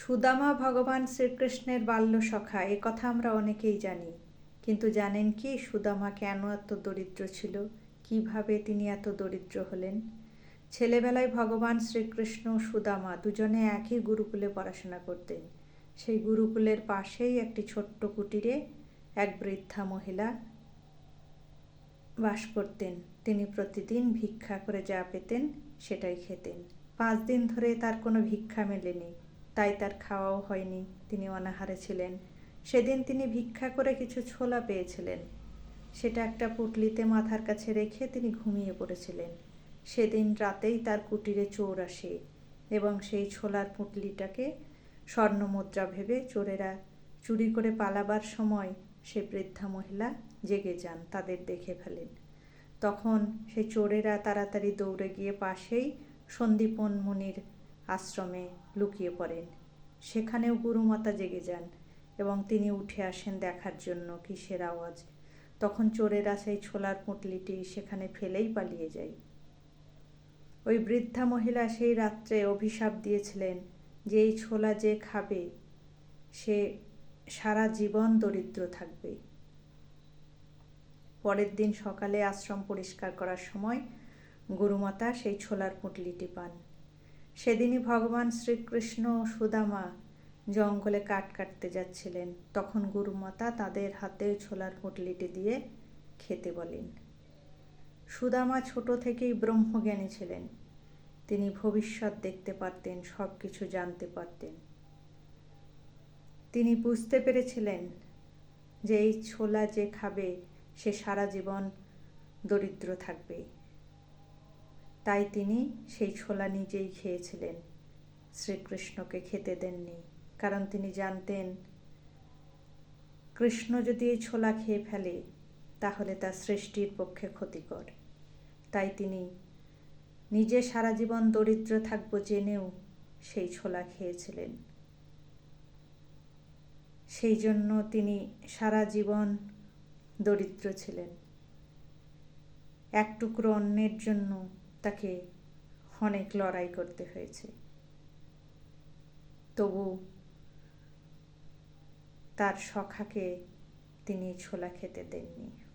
সুদামা ভগবান শ্রীকৃষ্ণের বাল্য সখা, এ কথা আমরা অনেকেই জানি। কিন্তু জানেন কি সুদামা কেন এত দরিদ্র ছিল? কীভাবে তিনি এত দরিদ্র হলেন? ছেলেবেলায় ভগবান শ্রীকৃষ্ণ সুদামা দুজনে একই গুরুকুলে পড়াশোনা করতেন। সেই গুরুকুলের পাশেই একটি ছোট্ট কুটিরে এক বৃদ্ধা মহিলা বাস করতেন। তিনি প্রতিদিন ভিক্ষা করে যা পেতেন সেটাই খেতেন। পাঁচ দিন ধরে তার কোনো ভিক্ষা মেলেনি। তাই তার খাওয়াও হয়নি, তিনি অনাহারে ছিলেন। সেদিন তিনি ভিক্ষা করে কিছু ছোলা পেয়েছিলেন। সেটা একটা পুটলিতে মাথার কাছে রেখে তিনি ঘুমিয়ে পড়েছিলেন। সেদিন রাতেই তার কুটিরে চোর আসে এবং সেই ছোলার পুটলিটাকে স্বর্ণমুদ্রা ভেবে চোরেরা চুরি করে পালাবার সময় সে বৃদ্ধা মহিলা জেগে যান, তাদের দেখে ফেলেন। তখন সেই চোরেরা তাড়াতাড়ি দৌড়ে গিয়ে পাশেই সন্দীপন মুনির আশ্রমে লুকিয়ে পড়েন। সেখানেও গুরুমাতা জেগে যান এবং তিনি উঠে আসেন দেখার জন্য কিসের আওয়াজ। তখন চোরেরা সেই ছোলার পুঁটলিটি সেখানে ফেলেই পালিয়ে যায়। ওই বৃদ্ধা মহিলা সেই রাত্রে অভিশাপ দিয়েছিলেন যে এই ছোলা যে খাবে, সে সারা জীবন দরিদ্র থাকবে। পরের দিন সকালে আশ্রম পরিষ্কার করার সময় গুরুমাতা সেই ছোলার পুঁটলিটি পান। সেদিনই ভগবান শ্রীকৃষ্ণ সুদামা জঙ্গলে কাঠ কাটতে যাচ্ছিলেন। তখন গুরুমাতা তাদের হাতে ছোলার পুঁটলিটি দিয়ে খেতে বলেন। সুদামা ছোট থেকেই ব্রহ্মজ্ঞানী ছিলেন। তিনি ভবিষ্যৎ দেখতে পারতেন সব কিছু জানতে পারতেন। তিনি বুঝতে পেরেছিলেন যে এই ছোলা যে খাবে, সে সারা জীবন দরিদ্র থাকবে। তাই তিনি সেই ছোলা নিজেই খেয়েছিলেন। শ্রীকৃষ্ণকে খেতে দেননি, কারণ তিনি জানতেন, কৃষ্ণ যদি এই ছোলা খেয়ে ফেলে, তাহলে তার সৃষ্টির পক্ষে ক্ষতিকর। তাই তিনি নিজে সারা জীবন দরিদ্র থাকব জেনেও সেই ছোলা খেয়েছিলেন। সেই জন্য তিনি সারা জীবন দরিদ্র ছিলেন। এক টুকরো অন্যের জন্য তাকে অনেক লড়াই করতে হয়েছে। তবু তার সখাকে তিনি ছোলা খেতে দেননি।